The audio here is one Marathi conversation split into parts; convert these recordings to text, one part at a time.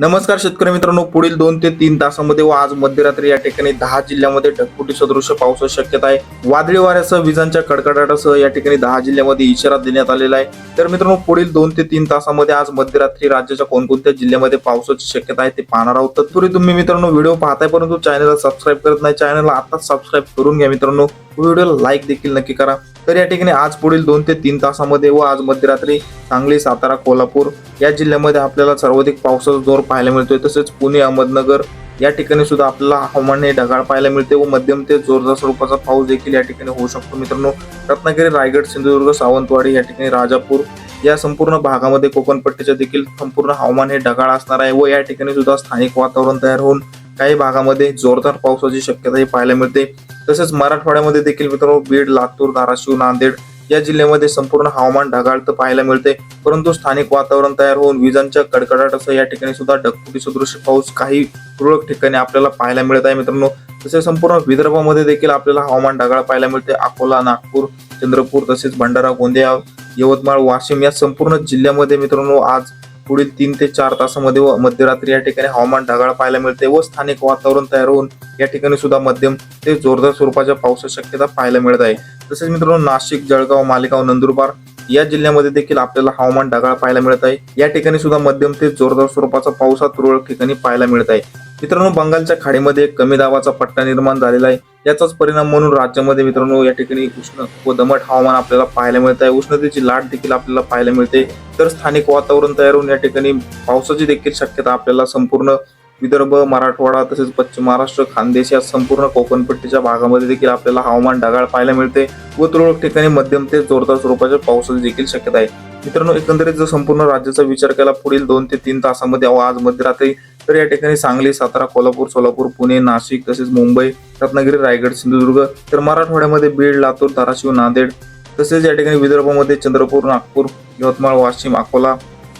नमस्कार शेतकरी मित्रांनो पुढील दोन ते तीन तासामध्ये व आज मध्यरात्री या ठिकाणी दहा जिल्ह्यामध्ये ढगफुटी सदृश्य पावसाची शक्यता आहे. वादळी वाऱ्यासह विजांच्या कडकडाटासह या ठिकाणी दहा जिल्ह्यामध्ये इशारा देण्यात आलेला आहे. तर मित्रांनो पुढील दोन ते तीन तासामध्ये आज मध्यरात्री राज्याच्या कोणकोणत्या जिल्ह्यामध्ये पावसाची शक्यता आहे ते पाहणार आहोत. तत्पूर्वी तुम्ही मित्रांनो व्हिडिओ पाहताय परंतु चॅनलला सबस्क्राईब करत नाही चॅनलला आता सबस्क्राईब करून घ्या मित्रांनो. व्हिडिओला लाईक देखील नक्की करा. तर या ठिकाणी आज पुढील दोन ते तीन तासामध्ये व आज मध्यरात्री सांगली सातारा कोल्हापूर या जिल्ह्यामध्ये आपल्याला सर्वाधिक पावसाचा जोर पाहायला मिळतोय. तसेच पुणे अहमदनगर या ठिकाणी सुद्धा आपल्याला हवामान हे ढगाळ पाहायला मिळते व मध्यम ते जोरदार स्वरूपाचा पाऊस देखील या ठिकाणी होऊ शकतो. मित्रांनो रत्नागिरी रायगड सिंधुदुर्ग सावंतवाडी या ठिकाणी राजापूर या संपूर्ण भागामध्ये कोकणपट्टीच्या देखील संपूर्ण हवामान हे ढगाळ असणार आहे व या ठिकाणी सुद्धा स्थानिक वातावरण तयार होऊन काही भागामध्ये जोरदार पावसाची शक्यताही पाहायला मिळते. तसेच मराठवाड्यामध्ये देखील मित्रांनो बीड लातूर धाराशिव नांदेड या जिल्ह्यामध्ये संपूर्ण हवामान ढगाळ तर पाहायला मिळते. परंतु स्थानिक वातावरण तयार होऊन विजांच्या कडकडाटासह या ठिकाणी सुद्धा ढगफुटी सदृश पाऊस काही तुरळक ठिकाणी आपल्याला पाहायला मिळत आहे मित्रांनो. तसेच संपूर्ण विदर्भामध्ये देखील आपल्याला हवामान ढगाळ पाहायला मिळते. अकोला नागपूर चंद्रपूर तसेच भंडारा गोंदिया यवतमाळ वाशिम या संपूर्ण जिल्ह्यामध्ये मित्रांनो आज पुढील तीन ते चार तासामध्ये व मध्यरात्री या ठिकाणी हवामान ढगाळ पाहायला मिळते व स्थानिक वातावरण तयार होऊन या ठिकाणी सुद्धा मध्यम ते जोरदार स्वरूपाच्या पावसाची शक्यता पाहायला मिळत आहे. तसेच मित्रांनो नाशिक जळगाव मालेगाव नंदुरबार या जिल्ह्यामध्ये देखील आपल्याला हवामान ढगाळ पाहायला मिळत आहे. या ठिकाणी सुद्धा मध्यम ते जोरदार स्वरूपाचा पावसात तुरळक ठिकाणी पाहायला मिळत आहे. मित्रांनो बंगालच्या खाडीमध्ये एक कमी दाबाचा पट्टा निर्माण झालेला आहे. याचाच परिणाम म्हणून राज्यामध्ये मित्रांनो या ठिकाणी उष्ण व दमट हवामान आपल्याला पाहायला मिळत आहे. उष्णतेची लाट देखील आपल्याला पाहायला मिळते. तर स्थानिक वातावरण तयार होऊन या ठिकाणी पावसाची देखील शक्यता आपल्याला संपूर्ण विदर्भ मराठवाडा तसेच पश्चिम महाराष्ट्र खानदेश या संपूर्ण कोकणपट्टीच्या भागामध्ये देखील आपल्याला हवामान ढगाळ पाहायला मिळते व तुरळक ठिकाणी मध्यम ते जोरदार स्वरूपाच्या पावसाची देखील शक्यता आहे. मित्रांनो एकंदरीत जर संपूर्ण राज्याचा विचार केला पुढील दोन ते तीन तासामध्ये आज मध्यरात्री तर या ठिकाणी सांगली सातारा कोल्हापूर सोलापूर पुणे नाशिक तसेच मुंबई रत्नागिरी रायगड सिंधुदुर्ग तर मराठवाड्यामध्ये बीड लातूर धाराशिव नांदेड तसेच या ठिकाणी विदर्भामध्ये चंद्रपूर नागपूर यवतमाळ वाशिम अकोला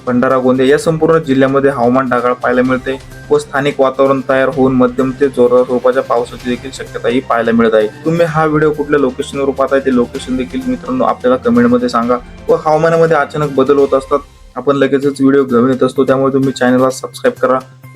भंडारा गोंदिया या संपूर्ण जिल्ह्यामध्ये हवामान ढगाळ पाहायला मिळते व स्थानिक वातावरण तयार होऊन मध्यम ते जोरदार स्वरूपाच्या पावसाची देखील शक्यता ही पाहायला मिळत आहे. तुम्ही हा व्हिडिओ कुठल्या लोकेशनवर पाहताय ते लोकेशन देखील मित्रांनो आपल्याला कमेंटमध्ये सांगा व हवामानामध्ये अचानक बदल होत असतात आपण लगेचच व्हिडिओ घेऊन येत असतो त्यामुळे तुम्ही चॅनलला सबस्क्राईब करा.